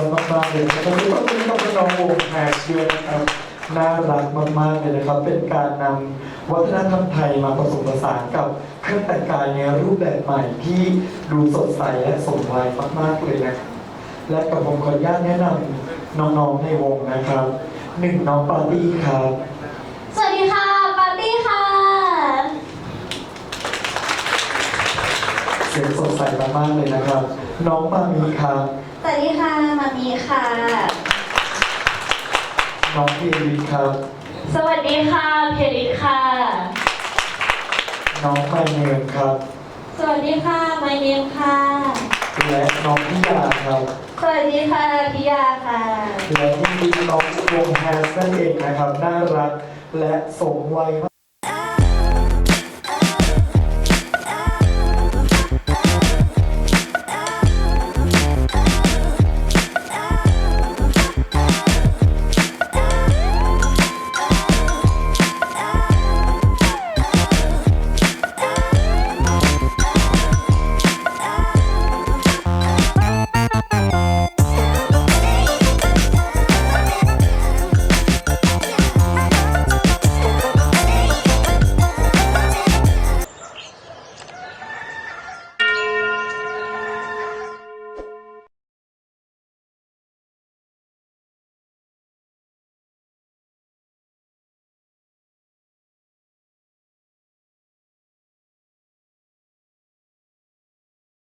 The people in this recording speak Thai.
นี้ต้องเป็นกับน้องวงแฮชด้วยนะครับน่ารักมากๆเลยนะครับ เป็นการนำวัฒนธรรมไทยมาผสมผสานกับเครื่องแต่งกายในรูปแบบใหม่ที่ดูสดใสและสมวัยมากๆเลยนะครับและกับผมขออนุญาตแนะนำน้องๆในวงนะครับหนึ่งน้องปาร์ตี้ครับสวัสดีค่ะปาร์ตี้ค่ะเสียงสดใสมากๆเลยนะครับ น้องมามีครับ สวัสดีค่ะ มามีค่ะ น้องเอริครับ สวัสดีค่ะเพลิดค่ะ น้องไมเนมครับ สวัสดีค่ะ ไมเนมค่ะ และน้องพิยาครับ สวัสดีค่ะพิยาค่ะ และที่มีน้องวงแฮสนั่นเองนะครับ น่ารักและสมวัยมาก